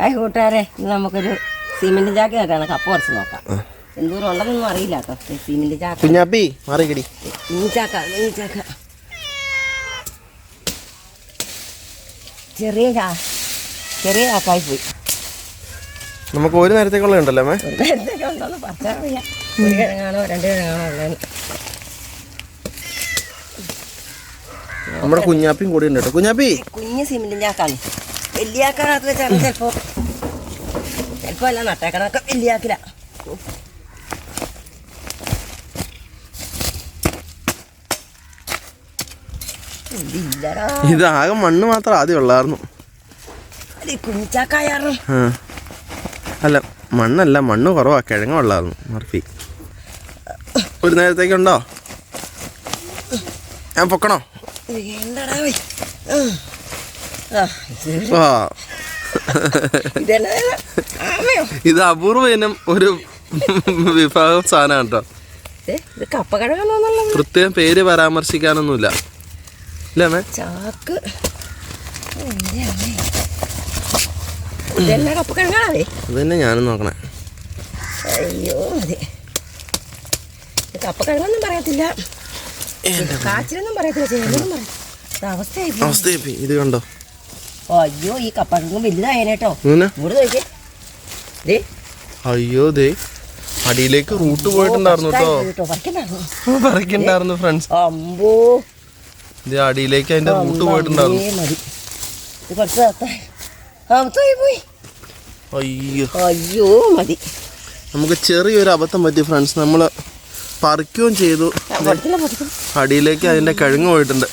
Hi കൂട്ടുകാരെ ഇന്ന് നമുക്കൊരു സിമെന്റ് ചാക്ക് കേട്ടാണ് കപ്പ കുറച്ച് നോക്കാം. എന്തോരം ഉള്ളതൊന്നും അറിയില്ല കേട്ടോ. സിമെന്റ് ചാക്ക്. കുഞ്ഞാപ്പി മാറിക്കടി. ഈ ചാക്ക ഈ ചാക്ക ചെറിയ ചാ ചെറിയ ചാക്കായി പോയി. നമുക്ക് ഒരു നേരത്തേക്കുള്ള ഉണ്ടല്ലോ അമ്മേ. ഒരു നേരത്തേക്ക് ഉണ്ടോന്ന് പറിച്ചറിയാം ഒരു കിഴങ്ങാണോ രണ്ട് കിഴങ്ങാണോ ഉള്ളതെന്ന്. നമ്മുടെ കുഞ്ഞാപ്പിയും കൂടി ഉണ്ട് കേട്ടോ. കുഞ്ഞാപ്പി. കുഞ്ഞ് സിമെന്റ് ചാക്കാണ്. വലിയാക്കകത്ത് വെച്ചാണ് ചിലപ്പോ ചിലപ്പോ അല്ല നട്ടേക്കണൊക്കെ വലിയാക്കില്ല. ഇത് ആകെ മണ്ണ് മാത്രം ആദ്യം ഉള്ളായിരുന്നു. അല്ല മണ്ണല്ല മണ്ണ് കുറവാ. കിഴങ്ങ ഉള്ളായിരുന്നു മർഫി. ഒരു നേരത്തേക്കുണ്ടോ? ഞാൻ പൊക്കണോ? വേണ്ടടാ ഇത് അപൂർവ ഇനം ഒരു വിഭാഗം സാധനമാണ് കേട്ടോ. പ്രത്യേകം പേര് പരാമർശിക്കാനൊന്നുമില്ല. അതന്നെ അമ്മേ? ചാക്ക്. ഞാനും നോക്കണേ. അയ്യോ അതെ. ഇത് കപ്പ കിഴങ്ങൊന്നും പറയത്തില്ല കാച്ചിലൊന്നും പറയത്തില്ല ചേരൊന്നും അവസ്ഥയായി ഇത് കണ്ടോ? അയ്യോ ഈ കപ്പ കിഴങ്ങ് വലുതായേനേട്ടോ ഇവിടെ നോക്കിയേ ദേ. അയ്യോ ദേ. അടിയിലേക്ക് റൂട്ട് പോയിട്ടുണ്ടായിരുന്നു കേട്ടോ പറിക്കണ്ടായിരുന്നു. ഫ്രണ്ട്സ് അമ്പോ. ഇത് അടിയിലേക്ക് അതിന്റെ റൂട്ട് പോയിട്ടുണ്ടായിരുന്നു. അയ്യോ. അയ്യോ മതി. നമുക്ക് ചെറിയൊരു അബദ്ധം പറ്റി ഫ്രണ്ട്സ് നമ്മൾ പറിക്കുകയും ചെയ്തു. അടിയിലേക്ക് അതിന്റെ കിഴങ്ങ് പോയിട്ടുണ്ട്.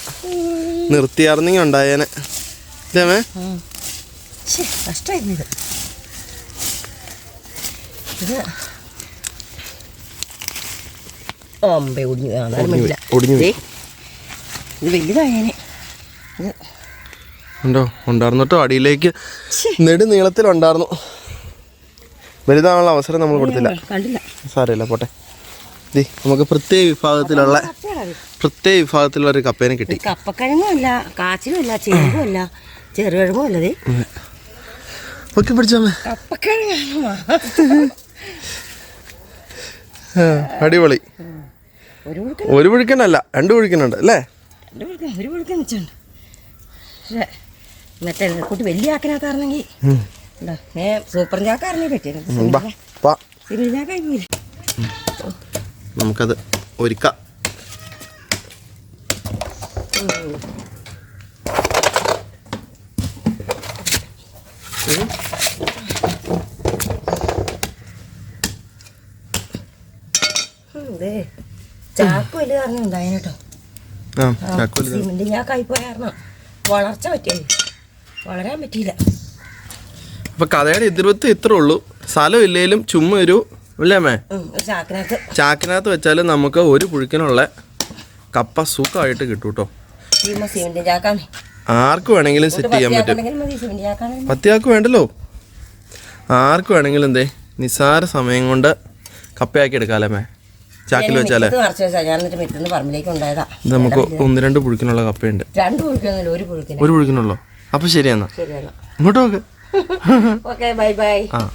നിർത്തിയാർന്നെങ്കിൽ ഉണ്ടായേനെ. ശ്ശേ, ಅಂಬೆ ഇത് ഇത് അമ്പേ ഒടിഞ്ഞു. ദേ, ഇത് വലുതായേനെ. ഇത് ഉണ്ടോ? ഉണ്ടായിരുന്നു കേട്ടോ അടിയിലേക്ക്. നെടുനീളത്തിലുണ്ടായിരുന്നു വലുതാനുള്ള അവസരം നമ്മൾ കൊടുത്തില്ല. സാരമില്ല പോട്ടെ. ദേ നമുക്ക് പ്രത്യേക വിഭാഗത്തിലുള്ള. പ്രത്യേക വിഭാഗത്തിലുള്ള ഒരു കപ്പേനെ കിട്ടി. കപ്പക്കിഴങ്ങും അല്ല കാച്ചിലും അല്ല ചേമ്പും അല്ല. ചെറുകിഴങ്ങും അല്ലത് ഒക്കെ പിടിച്ചമ്മേ അടിപൊളി. ഒരു പുഴുക്കനല്ല രണ്ട് പുഴുക്കനുണ്ട് അല്ലേ? ഒരു പുഴുക്കൻ വെച്ചുണ്ട് മറ്റേ കുട്ടി വലിയ ആക്കിനകത്തായിരുന്നെങ്കിൽ സൂപ്പർ ഉം, പറ്റിയത് നമുക്കത് ഒരുക്കാം. ചാക്ക് വലിയ കാരണം കേട്ടോ. സിമെന്റ് കാരണം വളർച്ച പറ്റിയത് വളരാൻ പറ്റിയില്ല. അപ്പൊ കഥയുടെ എതിർവത്ത് ഇത്രേ ഉള്ളൂ. സ്ഥലം ഇല്ലേലും ചുമ്മാ ഒരു ചാക്കിനകത്ത്. വെച്ചാൽ നമുക്ക് ഒരു പുഴുക്കിനുള്ള കപ്പ സുഖമായിട്ട് കിട്ടൂട്ടോ. കേട്ടോ സിമെന്റ് ആർക്ക് വേണമെങ്കിലും സെറ്റ് ചെയ്യാൻ പറ്റും. പത്തിയാൾക്ക് വേണ്ടല്ലോ. ആർക്ക് വേണമെങ്കിലും എന്തേ നിസ്സാര സമയം കൊണ്ട് കപ്പയാക്കി എടുക്കാമല്ലേ മേ? ചാക്കിൽ വെച്ചാലേ? ഇത് നമുക്ക് ഒന്ന് രണ്ട് പുഴുക്കിനുള്ള കപ്പയുണ്ട്. ഒരു പുഴുക്കിന്. ഒരു പുഴുക്കിനുള്ളോ. അപ്പൊ ശരിയെന്നാ. ഇങ്ങോട്ട് നോക്ക്. ബൈ ബൈ ആ.